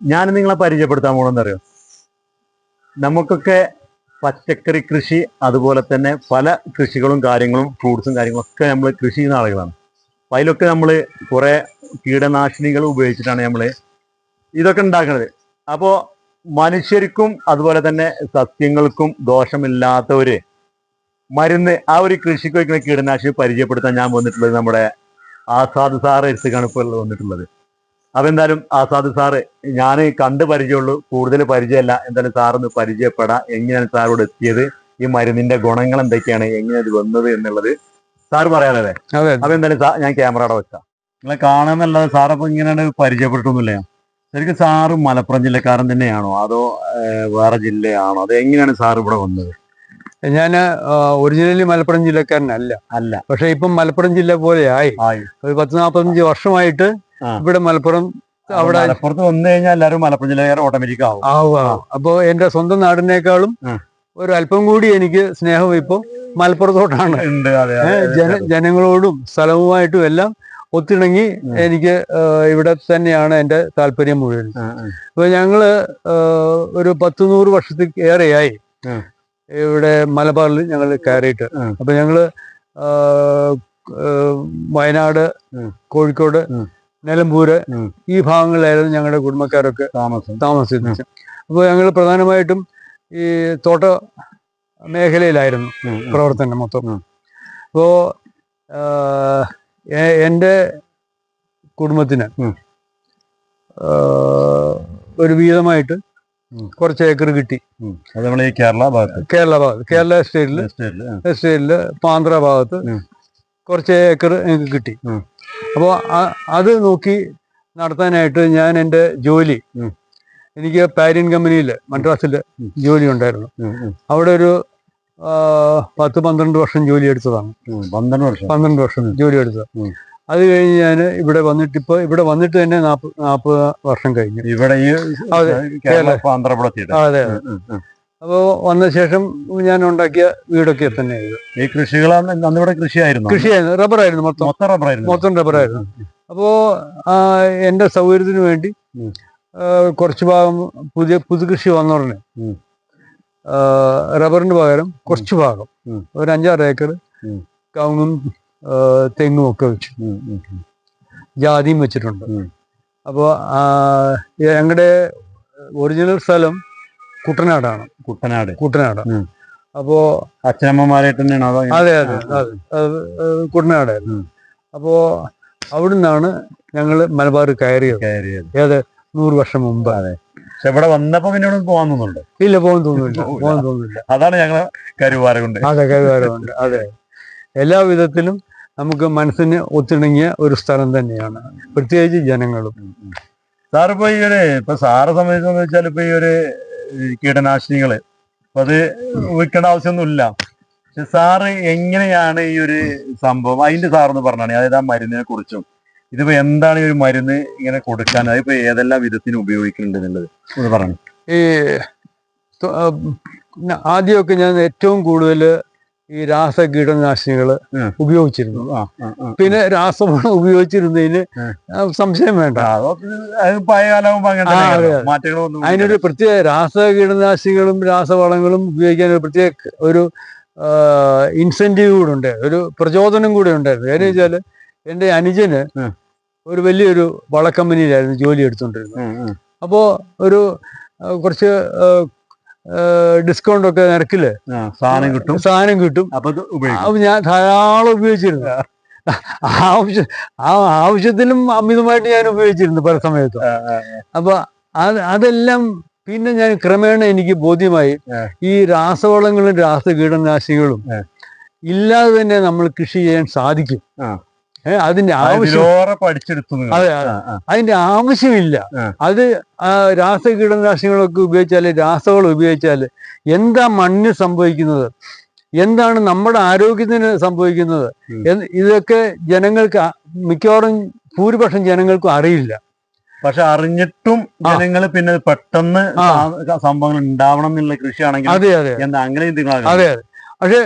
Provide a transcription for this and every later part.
ഞാൻ നിങ്ങളെ പരിചയപ്പെടുത്താൻ പോകണമെന്ന് അറിയോ? നമുക്കൊക്കെ പച്ചക്കറി കൃഷി അതുപോലെ തന്നെ പല കൃഷികളും കാര്യങ്ങളും ഫ്രൂട്ട്സും കാര്യങ്ങളും ഒക്കെ നമ്മൾ കൃഷി ചെയ്യുന്ന ആളുകളാണ്. അപ്പൊ അതിലൊക്കെ നമ്മൾ കുറേ കീടനാശിനികൾ ഉപയോഗിച്ചിട്ടാണ് നമ്മൾ ഇതൊക്കെ ഉണ്ടാക്കുന്നത്. അപ്പോൾ മനുഷ്യർക്കും അതുപോലെ തന്നെ സസ്യങ്ങൾക്കും ദോഷമില്ലാത്ത ഒരു മരുന്ന് ആ ഒരു കൃഷിക്ക് വയ്ക്കുന്ന കീടനാശിനി പരിചയപ്പെടുത്താൻ ഞാൻ വന്നിട്ടുള്ളത് നമ്മുടെ ആസാദ് സാറ് എടുത്താണ് ഇപ്പോൾ വന്നിട്ടുള്ളത്. അപ്പൊ എന്തായാലും ആസാദ് സാറ് ഞാൻ കണ്ട് പരിചയമുള്ളൂ. കൂടുതൽ പരിചയമല്ല. എന്തായാലും സാറൊന്ന് പരിചയപ്പെടാം. എങ്ങനെയാണ് സാറോട് എത്തിയത്? ഈ മരുന്നിന്റെ ഗുണങ്ങൾ എന്തൊക്കെയാണ്? എങ്ങനെ ഇത് വന്നത് എന്നുള്ളത് സാർ പറയാനല്ലേ? അതെ. അപ്പൊ എന്തായാലും ഞാൻ ക്യാമറ അവിടെ വെക്കാം. നിങ്ങളെ കാണാന്നല്ലാതെ സാറപ്പൊ ഇങ്ങനെയാണ് പരിചയപ്പെട്ടൊന്നുമില്ല. ശരിക്കും സാറ് മലപ്പുറം ജില്ലക്കാരൻ തന്നെയാണോ? അതോ വേറെ ജില്ലയാണോ? അത് എങ്ങനെയാണ് സാർ ഇവിടെ വന്നത്? ഞാൻ ഒറിജിനലി മലപ്പുറം ജില്ലക്കാരനല്ല. അല്ല. പക്ഷെ ഇപ്പം മലപ്പുറം ജില്ല പോലെ ആയി. ആയി. ഒരു പത്ത് നാൽപ്പത്തഞ്ച് വർഷമായിട്ട്. ഇവിടെ മലപ്പുറം അവിടെ മലപ്പുറത്ത് വന്നു കഴിഞ്ഞാൽ എല്ലാവരും മലപ്പുറം ജില്ലക്കാർ ഓട്ടോമാറ്റിക് ആവും. ആവും അപ്പോ എന്റെ സ്വന്തം നാടിനേക്കാളും ഒരു അല്പം കൂടി എനിക്ക് സ്നേഹം ഇപ്പോ മലപ്പുറത്തോട്ടാണ്. ജന ജനങ്ങളോടും സ്ഥലവുമായിട്ടും എല്ലാം ഒത്തിണങ്ങി എനിക്ക് ഇവിടെ തന്നെയാണ് എന്റെ താല്പര്യം മുഴുവൻ. അപ്പൊ ഞങ്ങൾ ഒരു പത്ത് നൂറ് വർഷത്തിൽ ഏറെയായി ഇവിടെ മലബാറിൽ ഞങ്ങൾ കയറിയിട്ട്. അപ്പൊ ഞങ്ങൾ വയനാട് കോഴിക്കോട്. നിലമ്പൂര്. ഈ ഭാഗങ്ങളിലായിരുന്നു ഞങ്ങളുടെ കുടുംബക്കാരൊക്കെ താമസം. താമസിച്ചത് അപ്പോൾ ഞങ്ങൾ പ്രധാനമായിട്ടും ഈ തോട്ട മേഖലയിലായിരുന്നു. പ്രവർത്തനം മൊത്തം. അപ്പോൾ അപ്പോ എന്റെ കുടുംബത്തിന് ഒരു വീതമായിട്ട് കുറച്ച് ഏക്കർ കിട്ടി. കേരള ഭാഗത്ത്. കേരള ഭാഗത്ത് കേരള സ്റ്റേറ്റിൽ സ്റ്റേറ്റിൽ. പാന്ത്ര ഭാഗത്ത്. കുറച്ച് ഏക്കർ എനിക്ക് കിട്ടി. അപ്പോൾ അത് നോക്കി നടത്താനായിട്ട് ഞാൻ എന്റെ ജോലി. എനിക്ക് പാരിൻ കമ്പനിയിൽ മദ്രാസിൽ. ജോലി ഉണ്ടായിരുന്നു അവിടെ ഒരു പത്ത് പന്ത്രണ്ട് വർഷം ജോലി എടുത്തതാണ്. പന്ത്രണ്ട് വർഷം പന്ത്രണ്ട് വർഷം ജോലി എടുത്തത്. അത് കഴിഞ്ഞ് ഞാൻ ഇവിടെ വന്നിട്ട് ഇപ്പൊ ഇവിടെ വന്നിട്ട് തന്നെ നാപ്പത് നാപ്പത് വർഷം കഴിഞ്ഞു ഇവിടെ അതെ അതെ അപ്പോൾ വന്ന ശേഷം ഞാൻ ഉണ്ടാക്കിയ വീടൊക്കെ തന്നെ ഈ കൃഷികളാണ് അന്ന് അന്ന് കൃഷിയായിരുന്നു? കൃഷിയായിരുന്നു. റബ്ബറായിരുന്നു മൊത്തം. മൊത്തം റബ്ബറായിരുന്നു? മൊത്തം റബ്ബറായിരുന്നു. അപ്പോൾ എന്റെ സൗകര്യത്തിന് വേണ്ടി കുറച്ചു ഭാഗം പുതിയ പുതുകൃഷി വന്നോടനെ ഉം. ആ, റബ്ബറിന് പകരം കുറച്ച് ഭാഗം. ഒരു അഞ്ചാറ് ഏക്കർ. കവുങ്ങും തെങ്ങും ഒക്കെ വെച്ചു. ജാതിയും വെച്ചിട്ടുണ്ട്. അപ്പോ അപ്പോൾ ഞങ്ങളുടെ ഒറിജിനൽ സ്ഥലം കുട്ടനാടാണ്. കുട്ടനാട്. കുട്ടനാട്. അപ്പോ അച്ഛനമ്മമാരായിട്ട് തന്നെയാണോ അതോ അതെ അതെ. അതെ അപ്പോ കുട്ടനാടായിരുന്നു. നിന്നാണ് ഞങ്ങൾ മലബാർ കയറിയത്. കയറിയത്. ഏത്? നൂറ് വർഷം മുമ്പ്. പക്ഷെ ഇവിടെ വന്നപ്പോ പിന്നെ പോകാൻ തോന്നുന്നുണ്ട്. ഇല്ല പോകാൻ തോന്നുന്നില്ല. പോവാൻ പോകാൻ തോന്നുന്നില്ല. അതാണ് ഞങ്ങൾ കരുവാരകുണ്ട് അതെ കരുവാരകുണ്ട് അതെ. എല്ലാ വിധത്തിലും നമുക്ക് മനസ്സിന് ഒത്തിണങ്ങിയ ഒരു സ്ഥലം തന്നെയാണ്. പ്രത്യേകിച്ച് ജനങ്ങളും. സാറിപ്പോ ഈ ഒരു ഇപ്പൊ സാറെ സംബന്ധിച്ചെന്ന് വെച്ചാൽ ഇപ്പൊ ഈ ഒരു കീടനാശിനികൾ. അപ്പൊ അത് വിൽക്കേണ്ട ആവശ്യമൊന്നുമില്ല. പക്ഷെ സാറ് എങ്ങനെയാണ് ഈ ഒരു സംഭവം? അതിന്റെ സാറൊന്ന് പറഞ്ഞാണ് അതായത് ആ മരുന്നിനെ കുറിച്ചും. ഇതിപ്പോ എന്താണ് ഈ ഒരു മരുന്ന് ഇങ്ങനെ കൊടുക്കാൻ? അതിപ്പോ ഏതെല്ലാം വിധത്തിന് ഉപയോഗിക്കുന്നുണ്ട് എന്നുള്ളത് ഒന്ന് പറഞ്ഞു. ഈ ആദ്യമൊക്കെ ഞാൻ ഏറ്റവും കൂടുതൽ ഈ രാസ കീടനാശിനികൾ ഉപയോഗിച്ചിരുന്നു. പിന്നെ രാസവളം ഉപയോഗിച്ചിരുന്നതിന് സംശയം വേണ്ട. അതിനൊരു പ്രത്യേക രാസ കീടനാശിനികളും രാസവളങ്ങളും ഉപയോഗിക്കാൻ ഒരു പ്രത്യേക ഒരു ഇൻസെന്റീവ് കൂടെ ഉണ്ട്. ഒരു പ്രചോദനം കൂടെ ഉണ്ടായിരുന്നു കാര്യം വെച്ചാൽ എന്റെ അനുജന് ഒരു വലിയൊരു വളക്കമ്പനിയിലായിരുന്നു ജോലി എടുത്തുകൊണ്ടിരുന്നത്. ഉം. അപ്പോൾ ഒരു കുറച്ച് ഡിസ്കൗണ്ട് ഒക്കെ നിരക്കില്ലേ? സാധനം കിട്ടും. സാധനം കിട്ടും. അപ്പൊ ഞാൻ ധാരാളം ഉപയോഗിച്ചിരുന്നു. ആവശ്യം ആ ആവശ്യത്തിനും അമിതമായിട്ട് ഞാൻ ഉപയോഗിച്ചിരുന്നു പല സമയത്തും. അപ്പൊ അത് അതെല്ലാം പിന്നെ ഞാൻ ക്രമേണ എനിക്ക് ബോധ്യമായി. ഈ രാസവളങ്ങളും രാസ കീടനാശിനികളും ഇല്ലാതെ തന്നെ നമ്മൾ കൃഷി ചെയ്യാൻ സാധിക്കും. അതിന്റെ ആവശ്യം അതെ. അതിന്റെ ആവശ്യമില്ല. അത് രാസ കീടനാശിനികളൊക്കെ ഉപയോഗിച്ചാൽ രാസവളം ഉപയോഗിച്ചാൽ എന്താ മണ്ണിന് സംഭവിക്കുന്നത്? എന്താണ് നമ്മുടെ ആരോഗ്യത്തിന് സംഭവിക്കുന്നത്? ഇതൊക്കെ ജനങ്ങൾക്ക് മിക്കവാറും ഭൂരിപക്ഷം ജനങ്ങൾക്കും അറിയില്ല. പക്ഷെ അറിഞ്ഞിട്ടും. ജനങ്ങൾ പിന്നെ പെട്ടെന്ന് സംഭവങ്ങൾ ഉണ്ടാവണം എന്നുള്ള കൃഷിയാണെങ്കിൽ അതെ അതെ. എന്താ അങ്ങനെ അതെ അതെ. പക്ഷെ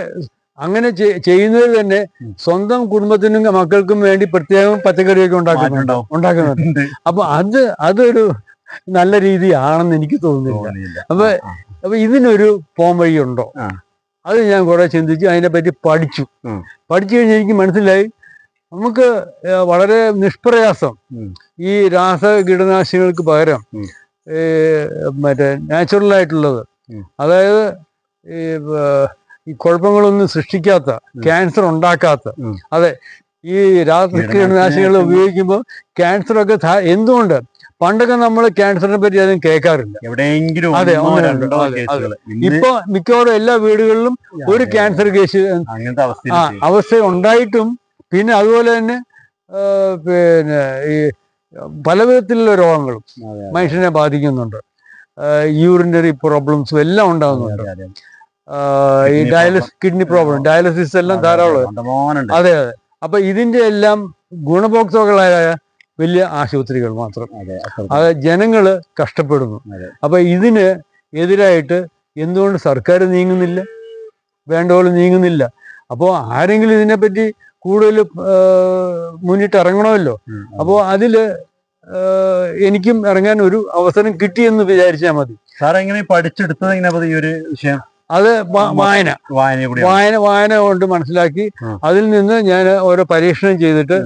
അങ്ങനെ ചെയ്യുന്നത് തന്നെ സ്വന്തം കുടുംബത്തിനും മക്കൾക്കും വേണ്ടി പ്രത്യേകം പച്ചക്കറിയൊക്കെ ഉണ്ടാക്കുന്നുണ്ട്. ഉണ്ടാക്കുന്നുണ്ട്. അപ്പൊ അത് അതൊരു നല്ല രീതിയാണെന്ന് എനിക്ക് തോന്നുന്നില്ല. അപ്പൊ അപ്പൊ ഇതിനൊരു പോം വഴിയുണ്ടോ. അത് ഞാൻ കുറെ ചിന്തിച്ചു. അതിനെപ്പറ്റി പഠിച്ചു. പഠിച്ചു കഴിഞ്ഞ് എനിക്ക് മനസ്സിലായി. നമുക്ക് വളരെ നിഷ്പ്രയാസം ഈ രാസ കീടനാശിനികൾക്ക് പകരം മറ്റേ നാച്ചുറൽ ആയിട്ടുള്ളത്. അതായത് ഈ ഈ കുഴപ്പങ്ങളൊന്നും സൃഷ്ടിക്കാത്ത ക്യാൻസർ ഉണ്ടാക്കാത്ത. അതെ ഈ രാത്രി കീടനാശിനി കീടനാശിനികൾ ഉപയോഗിക്കുമ്പോൾ ക്യാൻസർ ഒക്കെ ധാ- എന്തുകൊണ്ട്? പണ്ടൊക്കെ നമ്മൾ ക്യാൻസറിനെ പറ്റി അധികം കേൾക്കാറില്ല. എവിടെയെങ്കിലും അതെ, അതെ, ഇപ്പൊ മിക്കവാറും എല്ലാ വീടുകളിലും ഒരു അതെ, ക്യാൻസർ കേസ് അവസ്ഥ ഉണ്ടായിട്ടും പിന്നെ അതുപോലെ തന്നെ പിന്നെ ഈ പല വിധത്തിലുള്ള രോഗങ്ങളും മനുഷ്യനെ ബാധിക്കുന്നുണ്ട്. യൂറിനറി പ്രോബ്ലംസും എല്ലാം ഉണ്ടാകുന്നുണ്ട്. ഈ dialysis dialysis kidney problem dialysis എല്ലാം ധാരാളം അതെ അതെ അപ്പൊ ഇതിന്റെ എല്ലാം ഗുണഭോക്താക്കളായ വലിയ ആശുപത്രികൾ മാത്രം. അതെ ജനങ്ങൾ കഷ്ടപ്പെടുന്നു. അപ്പൊ ഇതിന് എതിരായിട്ട് എന്തുകൊണ്ട് സർക്കാർ നീങ്ങുന്നില്ല? വേണ്ട പോലെ നീങ്ങുന്നില്ല. അപ്പോൾ ആരെങ്കിലും ഇതിനെപ്പറ്റി കൂടുതൽ മുന്നിട്ട് ഇറങ്ങണമല്ലോ. അപ്പോ അപ്പോൾ അതിൽ എനിക്കും ഇറങ്ങാൻ ഒരു അവസരം കിട്ടിയെന്ന് വിചാരിച്ചാൽ മതി. സാർ എങ്ങനെ പഠിച്ചെടുത്തത് എങ്ങനെ ഈ ഒരു വിഷയം? അത് വായന. വായന വായന വായന കൊണ്ട് മനസ്സിലാക്കി അതിൽ നിന്ന് ഞാൻ ഓരോ പരീക്ഷണം ചെയ്തിട്ട്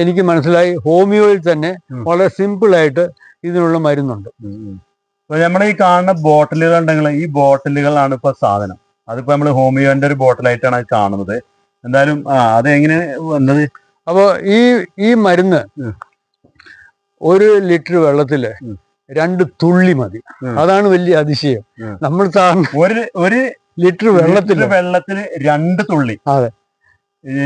എനിക്ക് മനസ്സിലായി ഹോമിയോയിൽ തന്നെ വളരെ സിമ്പിൾ ആയിട്ട് ഇതിനുള്ള മരുന്നുണ്ട്. നമ്മുടെ ഈ കാണുന്ന ബോട്ടിലുകൾ ഉണ്ടെങ്കിൽ ഈ ബോട്ടിലുകളാണ് ഇപ്പൊ സാധനം. അതിപ്പോ നമ്മൾ ഹോമിയോന്റെ ഒരു ബോട്ടിലായിട്ടാണ് കാണുന്നത്. എന്തായാലും അത് എങ്ങനെ വന്നത്? അപ്പോൾ ഈ ഈ മരുന്ന് ഒരു ലിറ്റർ വെള്ളത്തിൽ. രണ്ട് തുള്ളി മതി. അതാണ് വലിയ അതിശയം. നമ്മൾ ഒരു ഒരു ലിറ്റർ വെള്ളത്തിൽ വെള്ളത്തിൽ വെള്ളത്തിന് രണ്ട് തുള്ളി. അതെ.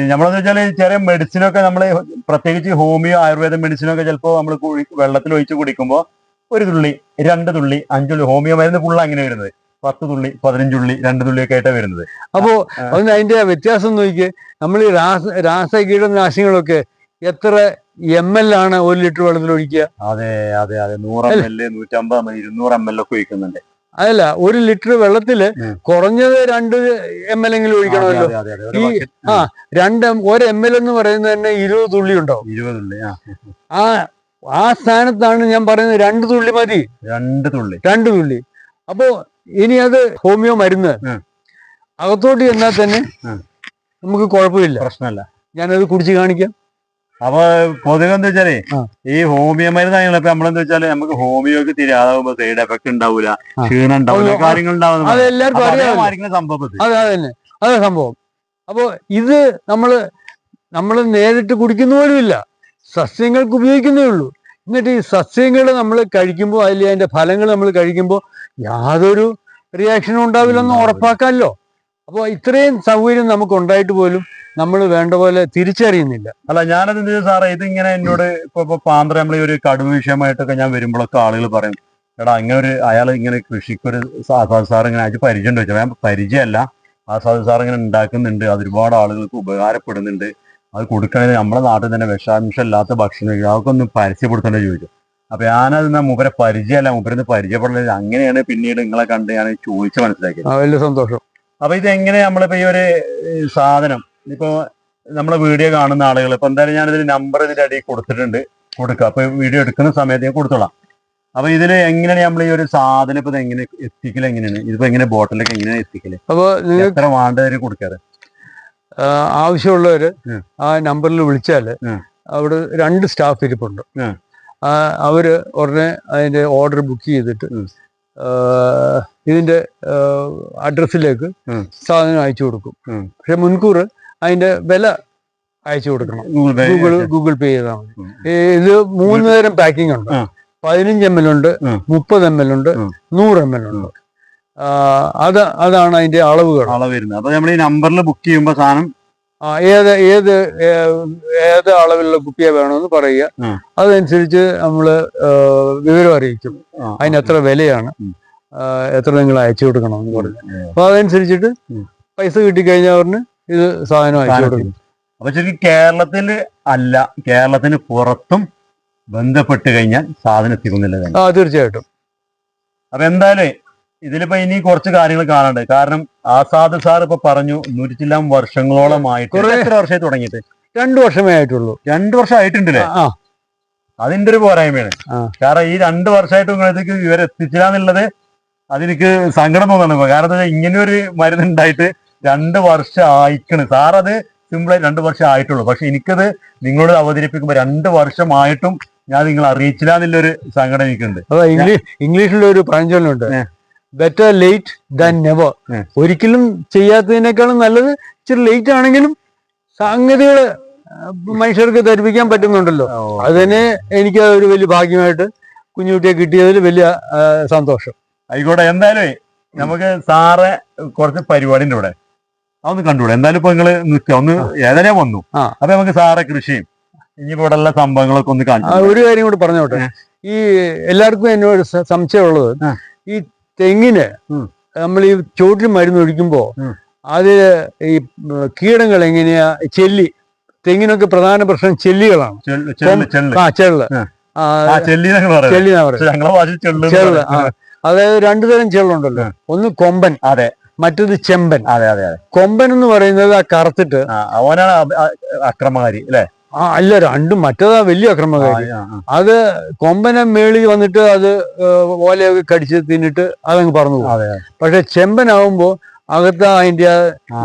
നമ്മളെന്ന് വെച്ചാൽ ചെറിയ മെഡിസിനൊക്കെ നമ്മൾ പ്രത്യേകിച്ച് ഹോമിയോ ആയുർവേദ മെഡിസിനൊക്കെ ചിലപ്പോൾ നമ്മൾ വെള്ളത്തിൽ ഒഴിച്ച് കുടിക്കുമ്പോൾ ഒരു തുള്ളി രണ്ട് തുള്ളി അഞ്ചുള്ളി ഹോമിയോ മരുന്ന് ഫുള്ള് അങ്ങനെ വരുന്നത്. പത്ത് തുള്ളി പതിനഞ്ചുള്ളി രണ്ട് തുള്ളി ഒക്കെ ആയിട്ടാണ് വരുന്നത്. അപ്പോ ആ. അതിന് അതിന്റെ വ്യത്യാസം നോക്കി നമ്മൾ ഈ രാസ രാസ കീടനാശിനികളൊക്കെ എത്ര എം എൽ ആണ് ഒരു ലിറ്റർ വെള്ളത്തിൽ ഒഴിക്കുക. അതെ അതെ അതെ. നൂറ് എം എൽ നൂറ്റമ്പത് എം എൽ ഇരുന്നൂറ് എം എൽ ഒക്കെ ഒഴിക്കുന്നുണ്ട്. അതല്ല ഒരു ലിറ്റർ വെള്ളത്തിൽ. കുറഞ്ഞത് രണ്ട് എം എൽ എങ്കിലും ഒഴിക്കണമല്ലോ. ഈ- ആ. രണ്ട് ഒരു എം എൽ എന്ന് പറയുന്നത് തന്നെ ഇരുപത് തുള്ളി ഉണ്ടാവും. ഇരുപത് തുള്ളി ആ. ആ സ്ഥാനത്താണ് ഞാൻ പറയുന്നത് രണ്ട് തുള്ളി മതി. രണ്ട് തുള്ളി. രണ്ട് തുള്ളി. അപ്പോ ഇനി അത് ഹോമിയോ മരുന്ന്. അകത്തോട്ട് ചെന്നാൽ തന്നെ നമുക്ക് കുഴപ്പമില്ല. പ്രശ്നമല്ല. ഞാനത് കുടിച്ച് കാണിക്കാം. അപ്പൊ പൊതുവെ എന്താ വെച്ചാലേ. ഈ ഹോമിയോ മരുന്നാണ് ഇപ്പൊ നമ്മളെന്താ വെച്ചാൽ നമുക്ക് ഹോമിയോക്ക് തിരിയാതാവുമ്പോ സൈഡ് എഫക്ട് ഉണ്ടാവൂല. ക്ഷീണം ഉണ്ടാവില്ല കാര്യങ്ങൾ ഉണ്ടാവുന്ന അത് സംഭവം ഇത്. അതെ അതന്നെ അതെ സംഭവം അപ്പോൾ ഇത് നമ്മൾ നമ്മൾ നേരിട്ട് കുടിക്കുന്ന പോലുമില്ല സസ്യങ്ങൾക്ക് ഉപയോഗിക്കുന്നേ ഉള്ളൂ എന്നിട്ട് ഈ സസ്യങ്ങൾ നമ്മൾ കഴിക്കുമ്പോൾ അതിൽ അതിന്റെ ഫലങ്ങൾ നമ്മൾ കഴിക്കുമ്പോൾ യാതൊരു റിയാക്ഷനും ഉണ്ടാവില്ലെന്ന് ഉണ്ടാവില്ല. ഉറപ്പാക്കാമല്ലോ അപ്പോൾ ഇത്രയും സൗകര്യം നമുക്ക് ഉണ്ടായിട്ട് പോലും നമ്മൾ വേണ്ട പോലെ തിരിച്ചറിയുന്നില്ല. അല്ല ഞാനത് എന്ത് ചെയ്തു സാറേ? ഇതിങ്ങനെ എന്നോട് ഇപ്പൊ പാന്ത്ര നമ്മളെ ഒരു കടുവ വിഷയമായിട്ടൊക്കെ ഞാൻ വരുമ്പോഴൊക്കെ ആളുകൾ പറയും എടാ അങ്ങനെ ഒരു അയാൾ ഇങ്ങനെ കൃഷിക്കൊരു സാധു സാർ ഇങ്ങനെ അയച്ച് പരിചയം വെച്ചാൽ ഞാൻ പരിചയമല്ല. സാധു സാർ ഇങ്ങനെ ഉണ്ടാക്കുന്നുണ്ട്. അത് ഒരുപാട് ആളുകൾക്ക് ഉപകാരപ്പെടുന്നുണ്ട്. അത് കൊടുക്കണത് നമ്മുടെ നാട്ടിൽ തന്നെ വിഷാംശം ഇല്ലാത്ത ഭക്ഷണം അവർക്ക് അതൊക്കെ ഒന്ന് പരസ്യപ്പെടുത്തേണ്ട ചോദിച്ചു അപ്പൊ ഞാനത് മൂപ്പരെ പരിചയമല്ല. മൂപ്പരെന്ന് പരിചയപ്പെടുന്നത് അങ്ങനെയാണ് പിന്നീട് നിങ്ങളെ കണ്ട് ഞാൻ ചോദിച്ചു മനസ്സിലാക്കിയത്. ആ, വലിയ സന്തോഷം. അപ്പൊ ഇത് എങ്ങനെ നമ്മളിപ്പോ ഈ ഒരു സാധനം? ഇപ്പൊ നമ്മളെ വീഡിയോ കാണുന്ന ആളുകൾ ഇപ്പൊ എന്തായാലും ഞാനിതിന് നമ്പർ ഇതിന്റെ അടിയിൽ കൊടുത്തിട്ടുണ്ട്. കൊടുക്കുക അപ്പൊ വീഡിയോ എടുക്കുന്ന സമയത്ത് ഞാൻ കൊടുത്തോളാം. അപ്പൊ ഇതിൽ എങ്ങനെയാണ് നമ്മൾ ഈ ഒരു സാധനം ഇപ്പൊ എങ്ങനെ എത്തിക്കൽ എങ്ങനെയാണ്? ഇതിപ്പോ എങ്ങനെ ബോട്ടിലൊക്കെ എങ്ങനെയാണ് എത്തിക്കൽ? അപ്പൊ എത്ര വേണ്ടവര് കൊടുക്കാറ്? ആവശ്യമുള്ളവര് ആ നമ്പറിൽ വിളിച്ചാൽ. അവിടെ രണ്ട് സ്റ്റാഫ് ഇരിപ്പുണ്ട്. അവർ ഉടനെ അതിന്റെ ഓർഡർ ബുക്ക് ചെയ്തിട്ട് ഇതിന്റെ അഡ്രസ്സിലേക്ക് സാധനം അയച്ചു കൊടുക്കും. പക്ഷെ മുൻകൂർ അതിന്റെ വില അയച്ചു കൊടുക്കണം. ഗൂഗിൾ ഗൂഗിൾ പേ ചെയ്താൽ മതി. ഇത് മൂന്ന് തരം പാക്കിംഗ് ഉണ്ട്. പതിനഞ്ച് എം എൽ ഉണ്ട്. മുപ്പത് എം എൽ ഉണ്ട്. നൂറ് എം എൽ ഉണ്ട്. അത് അതാണ് അതിന്റെ അളവുകൾ. അളവ് വരുന്നത്. അപ്പൊ നമ്മൾ ഈ നമ്പറിൽ ബുക്ക് ചെയ്യുമ്പോൾ സാധനം ഏത് ഏത് ഏത് അളവിലുള്ള കുപ്പിയെ വേണമെന്ന് പറയുക. അതനുസരിച്ച് നമ്മൾ വിവരം അറിയിക്കും. അതിന് എത്ര വിലയാണ്. എത്ര നിങ്ങൾ അയച്ചു കൊടുക്കണം എന്ന് പറഞ്ഞു. അപ്പൊ അതനുസരിച്ചിട്ട് പൈസ കിട്ടിക്കഴിഞ്ഞാൽ അവരിന് ഇത് സാധനം അയച്ചു കൊടുക്കും. അപ്പൊ ശരിക്കും കേരളത്തിൽ അല്ല കേരളത്തിന് പുറത്തും ബന്ധപ്പെട്ട് കഴിഞ്ഞാൽ സാധനം എത്തിക്കുന്നില്ല ആ തീർച്ചയായിട്ടും. അപ്പൊ എന്തായാലും ഇതിലിപ്പോ ഇനി കുറച്ച് കാര്യങ്ങൾ കാണാണ്ട് കാരണം ആസാദ് സാർ ഇപ്പൊ പറഞ്ഞു നൂറ്റിച്ചില്ലാം വർഷങ്ങളോളമായിട്ട്. എത്ര വർഷമായി തുടങ്ങിയിട്ട്? രണ്ടു വർഷമേ ആയിട്ടുള്ളൂ. രണ്ടു വർഷം ആയിട്ടുണ്ടല്ലേ അതിന്റെ ഒരു പോരായ്മയാണ്. കാരണം ഈ രണ്ടു വർഷമായിട്ട് നിങ്ങളത്തേക്ക് ഇവരെത്തിച്ചില്ല എന്നുള്ളത് അതെനിക്ക് സങ്കടം തോന്നുന്നു കാരണം ഇങ്ങനെ ഒരു മരുന്ന് ഉണ്ടായിട്ട് രണ്ട് വർഷം ആയിക്കണ്. സാർ അത് സിമ്പിളായി രണ്ട് വർഷം ആയിട്ടുള്ളൂ. പക്ഷെ എനിക്കത് നിങ്ങളോട് അവതരിപ്പിക്കുമ്പോൾ രണ്ട് വർഷമായിട്ടും ഞാൻ നിങ്ങൾ അറിയിച്ചില്ല എന്നുള്ളൊരു സങ്കടം എനിക്കുണ്ട്. അപ്പൊ ഇംഗ്ലീഷ് ഇംഗ്ലീഷിൽ ഒരു പഴഞ്ചൊല്ലുണ്ട്. ബെറ്റർ ലേറ്റ് ദാൻ നെവർ ഒരിക്കലും ചെയ്യാത്തതിനേക്കാളും നല്ലത് ഇച്ചിരി ലേറ്റ് ആണെങ്കിലും സംഗതികൾ മനുഷ്യർക്ക് ധരിപ്പിക്കാൻ പറ്റുന്നുണ്ടല്ലോ. അത് തന്നെ എനിക്ക് ഒരു വലിയ ഭാഗ്യമായിട്ട് കുഞ്ഞുകുട്ടിയെ കിട്ടിയതിൽ വലിയ സന്തോഷം. ആയിക്കോട്ടെ എന്തായാലും നമുക്ക് സാറെ കുറച്ച് പരിപാടി ഉണ്ട് ഇവിടെ. അതൊന്ന് കണ്ടുകൂടെ? എന്തായാലും ഇപ്പൊ നിങ്ങൾ നിൽക്കുക ഒന്ന് ഏതായാലും വന്നു. അപ്പൊ നമുക്ക് സാറെ കൃഷിയും ഇനിയിപ്പോ ഇവിടെ ഉള്ള സംഭവങ്ങളൊക്കെ ഒന്ന് കാണിച്ചു ഒരു കാര്യം കൂടി പറഞ്ഞോട്ടെ? ഈ എല്ലാവർക്കും എന്നോട് സംശയമുള്ളത് ഈ തെങ്ങിന് നമ്മൾ ഈ ചോട്ടിൽ മരുന്ന് ഒഴിക്കുമ്പോ. അത് ഈ കീടങ്ങൾ എങ്ങനെയാ? ചെല്ലി. തെങ്ങിനൊക്കെ പ്രധാന പ്രശ്നം ചെല്ലികളാണ്. ആ ചെള്ള്. അതായത് രണ്ടു തരം ചെള്ളുണ്ടല്ലോ. ഒന്ന് കൊമ്പൻ. അതെ. മറ്റത് ചെമ്പൻ. അതെ അതെ അതെ. കൊമ്പൻ എന്ന് പറയുന്നത് ആ കറുത്തിട്ട് അവനാണ് അക്രമകാരി അല്ലെ? ആ അല്ല രണ്ടും മറ്റേതാ വലിയ അക്രമകാരി. അത് കൊമ്പനെ മേളിൽ വന്നിട്ട് അത് ഓലയൊക്കെ കടിച്ച് തിന്നിട്ട് അതങ്ങ് പറന്നു പോകും. പക്ഷെ ചെമ്പനാവുമ്പോ അകത്ത് അതിന്റെ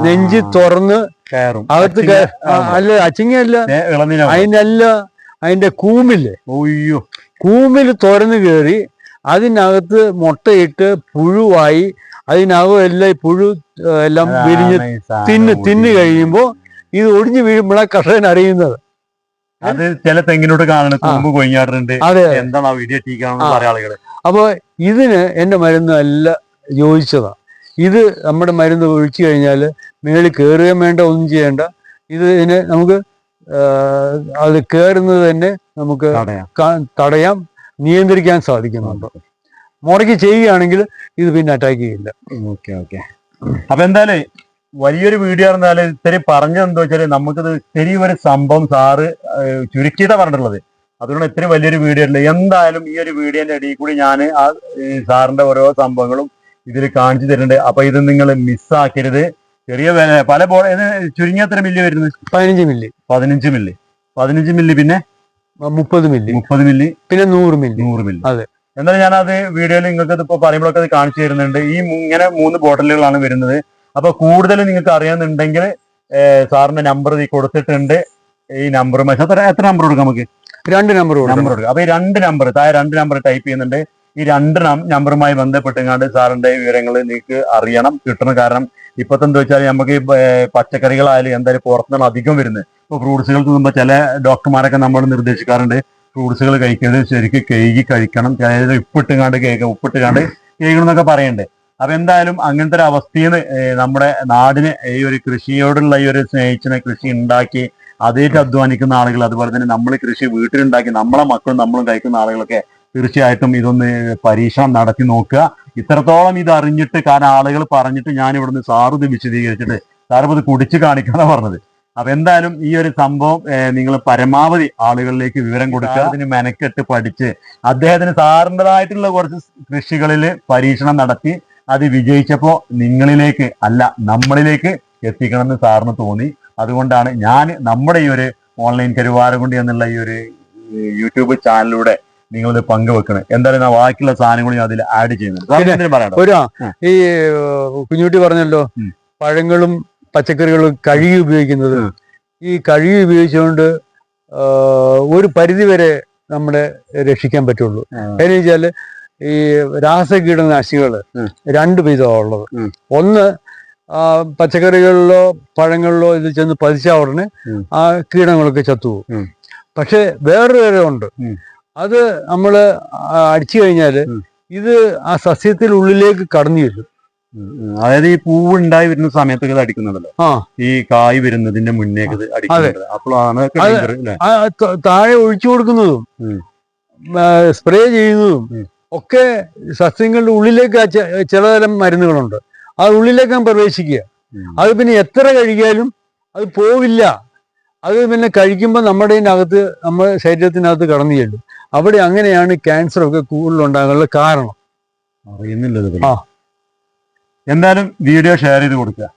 നെഞ്ചി തുറന്ന് കയറും. അകത്ത്. അല്ല അച്ചിങ്ങല്ല. അതിനല്ല അതിന്റെ കൂമില്ലേ ഒയ്യോ കൂമിൽ തുറന്നു കയറി അതിനകത്ത് മുട്ടയിട്ട് പുഴുവായി അതിനകം എല്ലാം ഈ പുഴു എല്ലാം വിരിഞ്ഞ് തിന്ന് തിന്ന് കഴിയുമ്പോൾ കഴിയുമ്പോ ഇത് ഒടിഞ്ഞു വീഴുമ്പോഴാണ് കർഷകൻ അറിയുന്നത്. അത് ചില തെങ്ങിനോട് കാണുന്നത് തുമ്പ് എന്താണ് ആ വീഡിയോ ടീക്കാണെന്ന് ആ. പറയാ ആളുകൾ. അപ്പോൾ ഇതിന് എന്റെ മരുന്ന് അല്ല യോജിച്ചതാണ് ഇത് നമ്മുടെ മരുന്ന് ഒഴിച്ചു കഴിഞ്ഞാൽ മേളിൽ കയറുകയും വേണ്ട ഒന്നും ചെയ്യേണ്ട. ഇത് ഇതിന് നമുക്ക് അത് കയറുന്നത് തന്നെ നമുക്ക് തടയാം. നിയന്ത്രിക്കാൻ സാധിക്കുന്നുണ്ട്. മുറയ്ക്ക് ചെയ്യുകയാണെങ്കിൽ ഇത് പിന്നെ അറ്റാക്ക് ചെയ്യില്ല. ഓക്കെ ഓക്കെ അപ്പൊ എന്തായാലും വലിയൊരു വീഡിയോ പറഞ്ഞാൽ ഇത്തിരി പറഞ്ഞത് എന്താ വെച്ചാൽ നമുക്കിത് ഇത്തിരി ഒരു സംഭവം സാറ് ചുരുക്കിയതാ പറഞ്ഞിട്ടുള്ളത്. അതുകൊണ്ട് ഇത്തിരി വലിയൊരു വീഡിയോ ഇല്ല എന്തായാലും ഈ ഒരു വീഡിയോന്റെ ഇടയിൽ കൂടി ഞാൻ ആ സാറിന്റെ ഓരോ സംഭവങ്ങളും ഇതിൽ കാണിച്ചു തരുന്നുണ്ട്. അപ്പൊ ഇത് നിങ്ങൾ മിസ്സാക്കരുത് ചെറിയ പല ബോൾ ചുരുങ്ങിയ എത്ര മില്ലി വരുന്നത്? പതിനഞ്ച് മില്ലി പതിനഞ്ച് മില്ലി പതിനഞ്ച് മില്ലി പിന്നെ? മുപ്പത് മില്ലി മുപ്പത് മില്ലി പിന്നെ നൂറ് മില്ലി നൂറ് മില്ലി അതെ. എന്നാലും ഞാനത് വീഡിയോയിൽ നിങ്ങൾക്ക് ഇപ്പോൾ പറയുമ്പോഴൊക്കെ അത് കാണിച്ചു തരുന്നുണ്ട്. ഈ ഇങ്ങനെ മൂന്ന് ബോട്ടലുകളാണ് വരുന്നത്. അപ്പോൾ കൂടുതൽ നിങ്ങൾക്ക് അറിയാന്നുണ്ടെങ്കിൽ സാറിന്റെ നമ്പർ ഈ കൊടുത്തിട്ടുണ്ട്. ഈ നമ്പർ എത്ര എത്ര നമ്പർ കൊടുക്കാം നമുക്ക്? രണ്ട് നമ്പർ നമ്പർ കൊടുക്കാം. അപ്പൊ ഈ രണ്ട് നമ്പർ താഴെ രണ്ട് നമ്പർ ടൈപ്പ് ചെയ്യുന്നുണ്ട്. ഈ രണ്ട് നമ്പറുമായി ബന്ധപ്പെട്ടുകൊണ്ട് സാറിന്റെ വിവരങ്ങൾ നിങ്ങൾക്ക് അറിയണം കിട്ടണം. കാരണം ഇപ്പോഴത്തെ എന്താ വെച്ചാൽ നമുക്ക് പച്ചക്കറികളായാലും എന്തായാലും പുറത്തുനിന്നാണ് അധികം വരുന്നത്. ഇപ്പൊ ഫ്രൂട്ട്സുകൾ തിന്നുമ്പോൾ ചില ഡോക്ടർമാരൊക്കെ നമ്മൾ നിർദ്ദേശിക്കാറുണ്ട്. ഫ്രൂട്ട്സുകൾ കഴിക്കരുത് ശരിക്കും കഴുകി കഴിക്കണം. അതായത് ഉപ്പിട്ടുകാണ്ട് കേക്ക് ഉപ്പിട്ടുകാണ്ട് കേൾക്കണം എന്നൊക്കെ പറയണ്ടേ. അപ്പൊ എന്തായാലും അങ്ങനത്തെ ഒരു അവസ്ഥയിൽ നമ്മുടെ നാടിന് ഈ ഒരു കൃഷിയോടുള്ള ഈ ഒരു സ്നേഹിച്ചിനെ കൃഷി ഉണ്ടാക്കി അതേറ്റ് അധ്വാനിക്കുന്ന ആളുകൾ അതുപോലെ തന്നെ നമ്മൾ കൃഷി വീട്ടിലുണ്ടാക്കി നമ്മളെ മക്കളും നമ്മളും കഴിക്കുന്ന ആളുകളൊക്കെ തീർച്ചയായിട്ടും ഇതൊന്ന് പരീക്ഷണം നടത്തി നോക്കുക. ഇത്രത്തോളം ഇത് അറിഞ്ഞിട്ട് കാരണം ആളുകൾ പറഞ്ഞിട്ട് ഞാൻ ഇവിടുന്ന് സാറ് ഇത് വിശദീകരിച്ചിട്ട് സാറിപ്പോൾ ഇത് കുടിച്ച് പറഞ്ഞത്. അപ്പൊ എന്തായാലും ഈ ഒരു സംഭവം നിങ്ങൾ പരമാവധി ആളുകളിലേക്ക് വിവരം കൊടുക്കുക. അതിന് മെനക്കെട്ട് പഠിച്ച് അദ്ദേഹത്തിന് സാറിന്റെതായിട്ടുള്ള കുറച്ച് കൃഷികളിൽ പരീക്ഷണം നടത്തി അത് വിജയിച്ചപ്പോ നിങ്ങളിലേക്ക് അല്ല നമ്മളിലേക്ക് എത്തിക്കണം എന്ന് സാറിന് തോന്നി. അതുകൊണ്ടാണ് ഞാൻ നമ്മുടെ ഈ ഒരു ഓൺലൈൻ കരുവാരകുണ്ടി എന്നുള്ള ഈ ഒരു യൂട്യൂബ് ചാനലിലൂടെ നിങ്ങളിത് പങ്കുവെക്കണം. എന്തായാലും ഞാൻ ബാക്കിയുള്ള സാധനങ്ങളും ഞാൻ അതിൽ ആഡ് ചെയ്യുന്നുണ്ട്. ഒരു ഈ കുഞ്ഞുട്ടി പറഞ്ഞല്ലോ പഴങ്ങളും പച്ചക്കറികളും കഴുകി ഉപയോഗിക്കുന്നത്. ഈ കഴുകി ഉപയോഗിച്ചുകൊണ്ട് ഒരു പരിധിവരെ നമ്മളെ രക്ഷിക്കാൻ പറ്റുള്ളൂ. കാര്യം വെച്ചാൽ ഈ രാസകീടനാശികൾ ഉം. രണ്ട് വിധമാണ് ഉള്ളത് ഒന്ന് പച്ചക്കറികളിലോ പഴങ്ങളിലോ ഇത് ചെന്ന് പതിച്ച ഉടനെ ആ. കീടങ്ങളൊക്കെ ചത്തുപോകും. പക്ഷെ വേറൊരു തരമുണ്ട് ഉണ്ട് അത് നമ്മൾ അടിച്ചു കഴിഞ്ഞാൽ ഇത് ആ സസ്യത്തിനുള്ളിലേക്ക് കടന്നു ചെല്ലും. അതായത് ഈ പൂവ് ഉണ്ടായി വരുന്ന സമയത്തൊക്കെ ഇത് അടിക്കുന്നുണ്ടല്ലോ ഈ കായ് വരുന്നതിന്റെ ഇത് അടിക്കുന്നുണ്ട് അപ്പോഴാണ് അത്? താഴെ ഒഴിച്ചു കൊടുക്കുന്നതും സ്പ്രേ ചെയ്യുന്നതും. ഒക്കെ സസ്യങ്ങളുടെ ഉള്ളിലേക്ക് ചിലതരം മരുന്നുകളുണ്ട്. ആ ഉള്ളിലേക്ക് പ്രവേശിക്കുക. അത് പിന്നെ എത്ര കഴിക്കാലും അത് പോവില്ല. അത് പിന്നെ കഴിക്കുമ്പോൾ നമ്മുടെ അകത്ത് നമ്മുടെ ശരീരത്തിനകത്ത് കടന്നു ചെല്ലും. അവിടെ അങ്ങനെയാണ് ക്യാൻസർ ഒക്കെ കൂടുതലുണ്ടാകാനുള്ള കാരണം. അറിയുന്നില്ല ആ. എന്തായാലും വീഡിയോ ഷെയർ ചെയ്ത് കൊടുക്കുക.